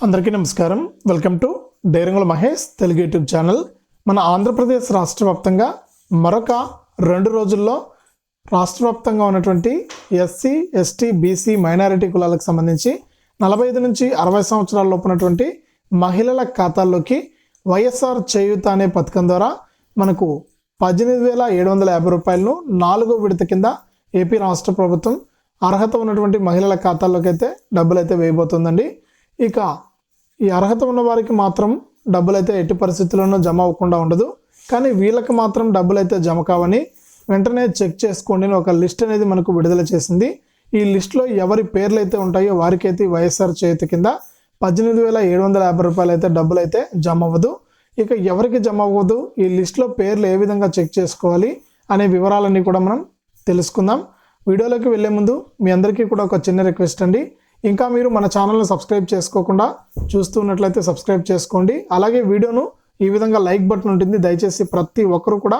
అందరికీ నమస్కారం. Welcome to డైరంగుల మహేష్ తెలుగు యూట్యూబ్ ఛానల్. మన ఆంధ్రప్రదేశ్ రాష్ట్ర వ్యాప్తంగా మరొక రెండు రోజుల్లో రాష్ట్ర వ్యాప్తంగా ఉన్నటువంటి ఎస్సీ ఎస్టీ బీసీ మైనారిటీ కులాలకు సంబంధించి నలభై ఐదు నుంచి అరవై సంవత్సరాల లోపు ఉన్నటువంటి మహిళల ఖాతాల్లోకి వైఎస్ఆర్ చేయూత అనే పథకం ద్వారా మనకు పద్దెనిమిది వేల ఏడు వందల యాభై రూపాయలను నాలుగో విడత కింద ఏపీ రాష్ట్ర ప్రభుత్వం అర్హత ఉన్నటువంటి మహిళల ఖాతాల్లోకి అయితే డబ్బులు అయితే వేయబోతుందండి. ఇక ఈ అర్హత ఉన్న వారికి మాత్రం డబ్బులు అయితే ఎట్టి పరిస్థితుల్లోనూ జమ అవ్వకుండా ఉండదు. కానీ వీళ్ళకి మాత్రం డబ్బులు అయితే జమ కావని వెంటనే చెక్ చేసుకోండి అని ఒక లిస్ట్ అనేది మనకు విడుదల చేసింది. ఈ లిస్ట్లో ఎవరి పేర్లు అయితే ఉంటాయో వారికైతే వైఎస్ఆర్ చేతి కింద పద్దెనిమిది వేల ఏడు వందల యాభై రూపాయలు అయితే డబ్బులు అయితే జమ అవ్వదు. ఇక ఎవరికి జమ అవ్వదు? ఈ లిస్ట్లో పేర్లు ఏ విధంగా చెక్ చేసుకోవాలి అనే వివరాలన్నీ కూడా మనం తెలుసుకుందాం. వీడియోలోకి వెళ్ళే ముందు మీ అందరికీ కూడా ఒక చిన్న రిక్వెస్ట్ అండి. ఇంకా మీరు మన ఛానల్ని సబ్స్క్రైబ్ చేసుకోకుండా చూస్తున్నట్లయితే సబ్స్క్రైబ్ చేసుకోండి. అలాగే వీడియోను ఈ విధంగా లైక్ బటన్ ఉంటుంది. దయచేసి ప్రతి ఒక్కరు కూడా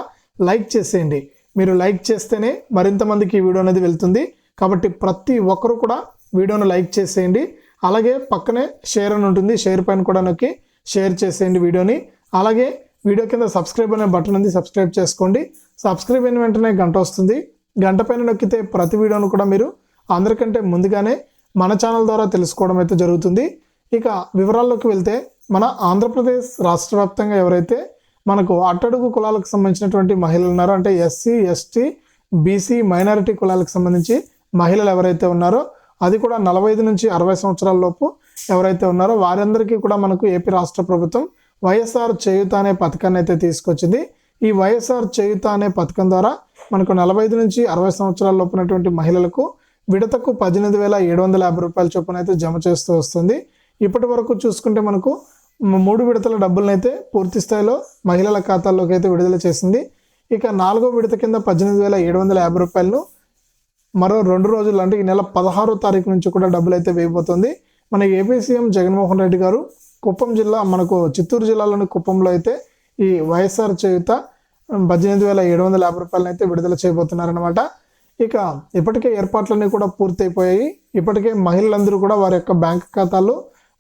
లైక్ చేసేయండి. మీరు లైక్ చేస్తేనే మరింత మందికి ఈ వీడియో అనేది వెళ్తుంది. కాబట్టి ప్రతి ఒక్కరు కూడా వీడియోను లైక్ చేసేయండి. అలాగే పక్కనే షేర్ అని ఉంటుంది. షేర్ పైన కూడా నొక్కి షేర్ చేసేయండి వీడియోని. అలాగే వీడియో కింద సబ్స్క్రైబ్ అనే బటన్ ఉంది. సబ్స్క్రైబ్ చేసుకోండి. సబ్స్క్రైబ్ అయిన వెంటనే గంట వస్తుంది. గంట పైన నొక్కితే ప్రతి వీడియోను కూడా మీరు అందరికంటే ముందుగానే మన ఛానల్ ద్వారా తెలుసుకోవడం అయితే జరుగుతుంది. ఇక వివరాల్లోకి వెళ్తే మన ఆంధ్రప్రదేశ్ రాష్ట్ర వ్యాప్తంగా ఎవరైతే మనకు అట్టడుగు కులాలకు సంబంధించినటువంటి మహిళలు ఉన్నారో అంటే ఎస్సీ ఎస్టీ బీసీ మైనారిటీ కులాలకు సంబంధించి మహిళలు ఎవరైతే ఉన్నారో అది కూడా నలభై ఐదు నుంచి అరవై సంవత్సరాల లోపు ఎవరైతే ఉన్నారో వారందరికీ కూడా మనకు ఏపీ రాష్ట్ర ప్రభుత్వం వైఎస్ఆర్ చేయుత అనే పథకాన్ని అయితే తీసుకొచ్చింది. ఈ వైఎస్ఆర్ చేయుత అనే పథకం ద్వారా మనకు నలభై ఐదు నుంచి అరవై సంవత్సరాల లోపునటువంటి మహిళలకు విడతకు పద్దెనిమిది వేల ఏడు వందల యాభై రూపాయల చొప్పున అయితే జమ చేస్తూ వస్తుంది. ఇప్పటి వరకు చూసుకుంటే మనకు మూడు విడతల డబ్బులనైతే పూర్తి స్థాయిలో మహిళల ఖాతాల్లోకి అయితే విడుదల చేసింది. ఇక నాలుగో విడత కింద పద్దెనిమిది వేల ఏడు వందల యాభై రూపాయలను మరో రెండు రోజులు అంటే ఈ నెల పదహారో తారీఖు నుంచి కూడా డబ్బులు అయితే వేయబోతుంది. మన ఏపీ సీఎం జగన్మోహన్ రెడ్డి గారు కుప్పం జిల్లా మనకు చిత్తూరు జిల్లాలోని కుప్పంలో అయితే ఈ వైఎస్ఆర్ చేయుత పద్దెనిమిది వేల ఏడు వందల యాభై రూపాయలను అయితే విడుదల చేయబోతున్నారనమాట ఇక ఇప్పటికే ఏర్పాట్లన్నీ కూడా పూర్తయిపోయాయి. ఇప్పటికే మహిళలందరూ కూడా వారి యొక్క బ్యాంక్ ఖాతాలు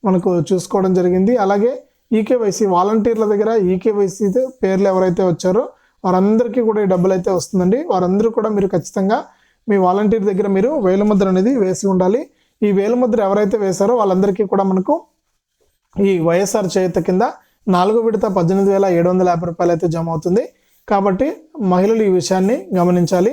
మనకు చూసుకోవడం జరిగింది. అలాగే ఈకేవైసీ వాలంటీర్ల దగ్గర ఈకేవైసీ పేర్లు ఎవరైతే వచ్చారో వారందరికీ కూడా ఈ డబ్బులు అయితే వస్తుందండి. వారందరూ కూడా మీరు ఖచ్చితంగా మీ వాలంటీర్ దగ్గర మీరు వేలుముద్ర అనేది వేసి ఉండాలి. ఈ వేలుముద్ర ఎవరైతే వేశారో వాళ్ళందరికీ కూడా మనకు ఈ వైఎస్ఆర్ చేయుత కింద నాలుగు విడత పద్దెనిమిది వేల ఏడు వందల యాభై రూపాయలు అయితే జమ అవుతుంది. కాబట్టి మహిళలు ఈ విషయాన్ని గమనించాలి.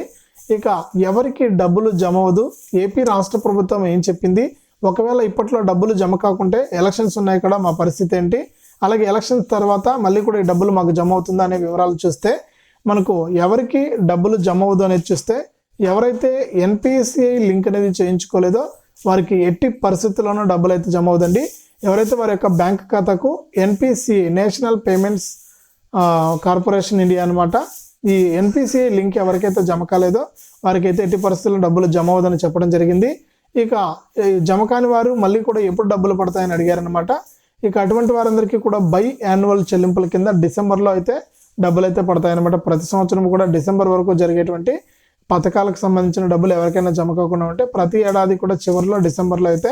ఇక ఎవరికి డబ్బులు జమ అవ్వదు? ఏపీ రాష్ట్ర ప్రభుత్వం ఏం చెప్పింది? ఒకవేళ ఇప్పట్లో డబ్బులు జమ కాకుంటే ఎలక్షన్స్ ఉన్నాయి కదా మా పరిస్థితి ఏంటి? అలాగే ఎలక్షన్స్ తర్వాత మళ్ళీ కూడా ఈ డబ్బులు మాకు జమ అవుతుందా అనే వివరాలు చూస్తే మనకు ఎవరికి డబ్బులు జమ అవ్వదు అనేది చూస్తే ఎవరైతే ఎన్పిసిఐ లింక్ అనేది చేయించుకోలేదో వారికి ఎట్టి పరిస్థితుల్లోనూ డబ్బులు అయితే జమ అవుదండి ఎవరైతే వారి యొక్క బ్యాంక్ ఖాతాకు NPCI national payments corporation India అనమాట ఈ ఎన్పిసిఐ లింక్ ఎవరికైతే జమ కాలేదో వారికైతే ఎట్టి పరిస్థితుల్లో డబ్బులు జమ అవ్వదని చెప్పడం జరిగింది. ఇక జమ కాని వారు మళ్ళీ కూడా ఎప్పుడు డబ్బులు పడతాయని అడిగారనమాట ఇక అటువంటి వారందరికీ కూడా బై యాన్యువల్ చెల్లింపుల కింద డిసెంబర్లో అయితే డబ్బులు అయితే పడతాయన్నమాట. ప్రతి సంవత్సరం కూడా డిసెంబర్ వరకు జరిగేటువంటి పథకాలకు సంబంధించిన డబ్బులు ఎవరికైనా జమ కాకుండా ఉంటే ప్రతి ఏడాది కూడా చివరిలో డిసెంబర్లో అయితే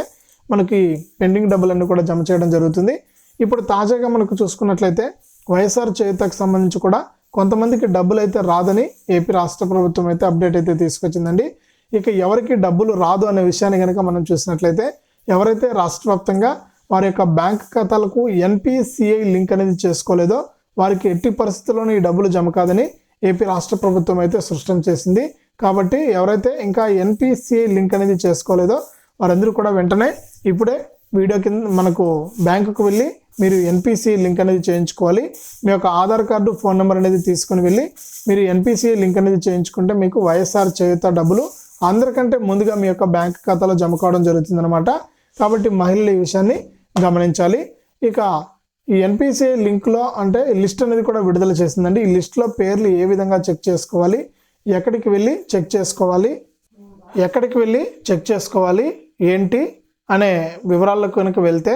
మనకి పెండింగ్ డబ్బులన్నీ కూడా జమ చేయడం జరుగుతుంది. ఇప్పుడు తాజాగా మనకు చూసుకున్నట్లయితే వైఎస్ఆర్ చేయుతకు సంబంధించి కూడా కొంతమందికి డబ్బులు అయితే రాదని ఏపీ రాష్ట్ర ప్రభుత్వం అయితే అప్డేట్ అయితే తీసుకొచ్చిందండి. ఇక ఎవరికి డబ్బులు రాదు అనే విషయాన్ని కనుక మనం చూసినట్లయితే ఎవరైతే రాష్ట్ర వ్యాప్తంగా వారి యొక్క బ్యాంక్ ఖాతాలకు ఎన్పిసిఐ లింక్ అనేది చేసుకోలేదో వారికి ఎట్టి పరిస్థితుల్లోనూ ఈ డబ్బులు జమ కాదని ఏపీ రాష్ట్ర ప్రభుత్వం అయితే సృష్టం చేసింది. కాబట్టి ఎవరైతే ఇంకా ఎన్పిసిఐ లింక్ అనేది చేసుకోలేదో వారందరూ కూడా వెంటనే ఇప్పుడే వీడియో కింద మనకు బ్యాంకుకు వెళ్ళి మీరు ఎన్పిసి లింక్ అనేది చేయించుకోవాలి. మీ యొక్క ఆధార్ కార్డు ఫోన్ నెంబర్ అనేది తీసుకుని వెళ్ళి మీరు ఎన్పిసి లింక్ అనేది చేయించుకుంటే మీకు వైఎస్ఆర్ చేయుత డబ్బులు అందరికంటే ముందుగా మీ యొక్క బ్యాంక్ ఖాతాలో జమ కావడం జరుగుతుందన్నమాట. కాబట్టి మహిళలు ఈ విషయాన్ని గమనించాలి. ఇక ఈ ఎన్పిసిఐ లింక్లో అంటే లిస్ట్ అనేది కూడా విడుదల చేసిందండి. ఈ లిస్ట్లో పేర్లు ఏ విధంగా చెక్ చేసుకోవాలి ఎక్కడికి వెళ్ళి చెక్ చేసుకోవాలి ఎక్కడికి వెళ్ళి చెక్ చేసుకోవాలి ఏంటి అనే వివరాలకు కనుక వెళ్తే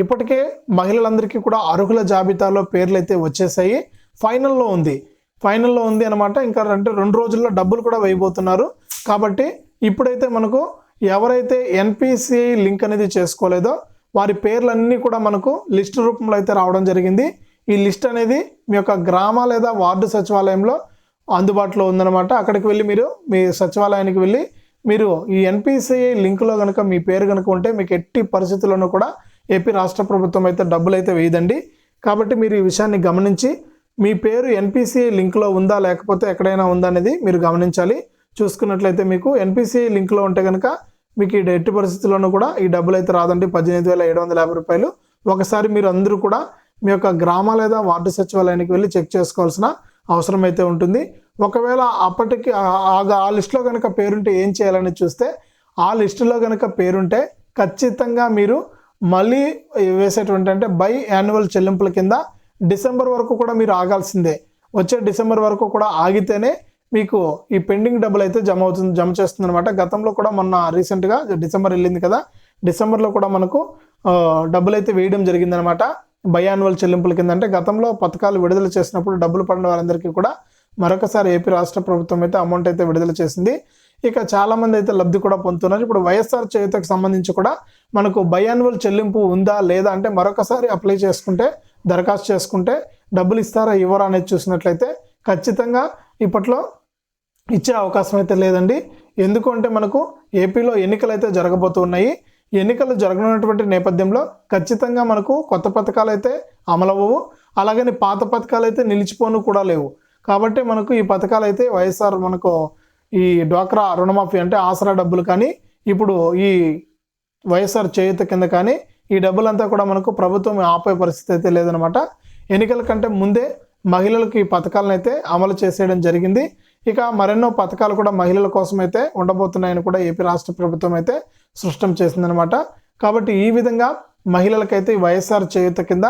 ఇప్పటికే మహిళలందరికీ కూడా అర్హుల జాబితాలో పేర్లు అయితే వచ్చేసాయి. ఫైనల్లో ఉంది. ఫైనల్లో ఉంది అనమాట ఇంకా అంటే రెండు రోజుల్లో డబ్బులు కూడా వేయబోతున్నారు. కాబట్టి ఇప్పుడైతే మనకు ఎవరైతే ఎన్పిసిఐ లింక్ అనేది చేసుకోలేదో వారి పేర్లన్నీ కూడా మనకు లిస్ట్ రూపంలో అయితే రావడం జరిగింది. ఈ లిస్ట్ అనేది మీ యొక్క గ్రామ లేదా వార్డు సచివాలయంలో అందుబాటులో ఉందన్నమాట. అక్కడికి వెళ్ళి మీరు మీ సచివాలయానికి వెళ్ళి మీరు ఈ ఎన్పిసిఐ లింక్లో కనుక మీ పేరు కనుక ఉంటే మీకు ఎట్టి పరిస్థితుల్లోనూ కూడా ఏపీ రాష్ట్ర ప్రభుత్వం అయితే డబ్బులు అయితే వేయదండి. కాబట్టి మీరు ఈ విషయాన్ని గమనించి మీ పేరు ఎన్పిసిఐ లింక్లో ఉందా లేకపోతే ఎక్కడైనా ఉందా అనేది మీరు గమనించాలి. చూసుకున్నట్లయితే మీకు ఎన్పిసిఐ లింక్లో ఉంటే కనుక మీకు ఈ ఎట్టి పరిస్థితుల్లోనూ కూడా ఈ డబ్బులు అయితే రాదండి. పద్దెనిమిది వేల ఏడు వందల యాభై రూపాయలు. ఒకసారి మీరు అందరూ కూడా మీ యొక్క గ్రామ లేదా వార్డు సచివాలయానికి వెళ్ళి చెక్ చేసుకోవాల్సిన అవసరం అయితే ఉంటుంది. ఒకవేళ అప్పటికి ఆ- లిస్టులో కనుక పేరుంటే ఏం చేయాలని చూస్తే ఆ లిస్టులో కనుక పేరుంటే ఖచ్చితంగా మీరు మళ్ళీ వేసేటువంటి అంటే బై యాన్యువల్ చెల్లింపుల కింద డిసెంబర్ వరకు కూడా మీరు ఆగాల్సిందే. వచ్చే డిసెంబర్ వరకు కూడా ఆగితేనే మీకు ఈ పెండింగ్ డబ్బులు అయితే జమ అవుతుంది జమ చేస్తుంది అనమాట గతంలో కూడా మొన్న రీసెంట్గా డిసెంబర్ వెళ్ళింది కదా డిసెంబర్లో కూడా మనకు డబ్బులు అయితే వేయడం జరిగిందనమాట బయాన్యువల్ చెల్లింపుల కింద అంటే గతంలో పథకాలు విడుదల చేసినప్పుడు డబ్బులు పడిన వారందరికీ కూడా మరొకసారి ఏపీ రాష్ట్ర ప్రభుత్వం అయితే అమౌంట్ అయితే విడుదల చేసింది. ఇక చాలా మంది అయితే లబ్ధి కూడా పొందుతున్నారు. ఇప్పుడు వైఎస్ఆర్ చేయుతకు సంబంధించి కూడా మనకు బయాన్యువల్ చెల్లింపు ఉందా లేదా అంటే మరొకసారి అప్లై చేసుకుంటే దరఖాస్తు చేసుకుంటే డబ్బులు ఇస్తారా ఇవ్వరా అనేది చూసినట్లయితే ఖచ్చితంగా ఇప్పట్లో ఇచ్చే అవకాశం అయితే లేదండి. ఎందుకంటే మనకు ఏపీలో ఎన్నికలు అయితే జరగబోతున్నాయి ఎన్నికలు జరగనున్నటువంటి నేపథ్యంలో ఖచ్చితంగా మనకు కొత్త పథకాలు అయితే అమలవ్వవు అలాగని పాత పథకాలు అయితే నిలిచిపోను కూడా లేవు. కాబట్టి మనకు ఈ పథకాలు అయితే వైఎస్ఆర్ మనకు ఈ డ్వాక్రా రుణమాఫీ అంటే ఆసరా డబ్బులు కానీ ఇప్పుడు ఈ వైఎస్ఆర్ చేయుత కింద కానీ ఈ డబ్బులంతా కూడా మనకు ప్రభుత్వం ఆపే పరిస్థితి అయితే లేదనమాట ఎన్నికల కంటే ముందే మహిళలకు ఈ పథకాలను అయితే అమలు చేసేయడం జరిగింది. ఇక మరెన్నో పథకాలు కూడా మహిళల కోసం అయితే ఉండబోతున్నాయని కూడా ఏపీ రాష్ట్ర ప్రభుత్వం అయితే సృష్టం చేసిందనమాట కాబట్టి ఈ విధంగా మహిళలకైతే ఈ వైఎస్ఆర్ చేయుత కింద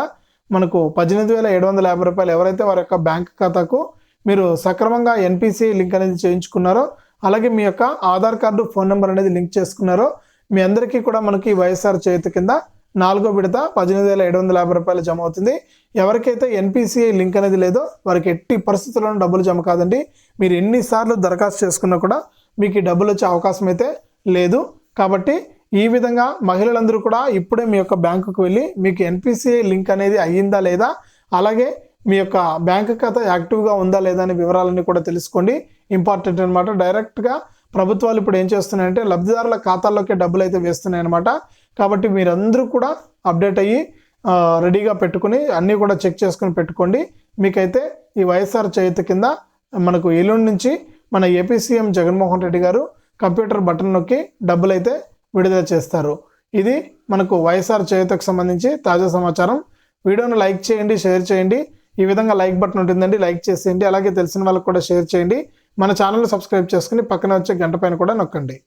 మనకు పద్దెనిమిది వేల ఏడు వందల యాభై రూపాయలు ఎవరైతే వారి యొక్క బ్యాంక్ ఖాతాకు మీరు సక్రమంగా ఎన్పిసి లింక్ అనేది చేయించుకున్నారో అలాగే మీ యొక్క ఆధార్ కార్డు ఫోన్ నెంబర్ అనేది లింక్ చేసుకున్నారో మీ అందరికీ కూడా మనకి వైఎస్ఆర్ చేతి కింద నాలుగో విడత పద్దెనిమిది వేల ఏడు వందల యాభై రూపాయలు జమ అవుతుంది. ఎవరికైతే ఎన్పిసిఐ లింక్ అనేది లేదో వారికి ఎట్టి పరిస్థితుల్లోనూ డబ్బులు జమ కాదండి. మీరు ఎన్నిసార్లు దరఖాస్తు చేసుకున్నా కూడా మీకు ఈ డబ్బులు వచ్చే అవకాశం అయితే లేదు. కాబట్టి ఈ విధంగా మహిళలందరూ కూడా ఇప్పుడే మీ యొక్క బ్యాంకుకు వెళ్ళి మీకు ఎన్పిసిఐ లింక్ అనేది అయ్యిందా లేదా అలాగే మీ యొక్క బ్యాంక్ ఖాతా యాక్టివ్గా ఉందా లేదా అనే వివరాలన్నీ కూడా తెలుసుకోండి. ఇంపార్టెంట్ అనమాట డైరెక్ట్గా ప్రభుత్వాలు ఇప్పుడు ఏం చేస్తున్నాయంటే లబ్ధిదారుల ఖాతాల్లోకి డబ్బులు అయితే వేస్తున్నాయి అనమాట కాబట్టి మీరందరూ కూడా అప్డేట్ అయ్యి రెడీగా పెట్టుకుని అన్నీ కూడా చెక్ చేసుకుని పెట్టుకోండి. మీకైతే ఈ వైఎస్ఆర్ చేతి కింద మనకు ఎల్లుండి నుంచి మన ఏపీ సీఎం జగన్మోహన్ రెడ్డి గారు కంప్యూటర్ బటన్ నొక్కి డబ్బులు అయితే విడుదల చేస్తారు. ఇది మనకు వైఎస్ఆర్ చేయుతకు సంబంధించి తాజా సమాచారం. వీడియోను లైక్ చేయండి షేర్ చేయండి. ఈ విధంగా లైక్ బటన్ ఉంటుందండి. లైక్ చేసేయండి. అలాగే తెలిసిన వాళ్ళకి కూడా షేర్ చేయండి. మన ఛానల్ సబ్స్క్రైబ్ చేసుకుని పక్కన వచ్చే గంట పైన కూడా నొక్కండి.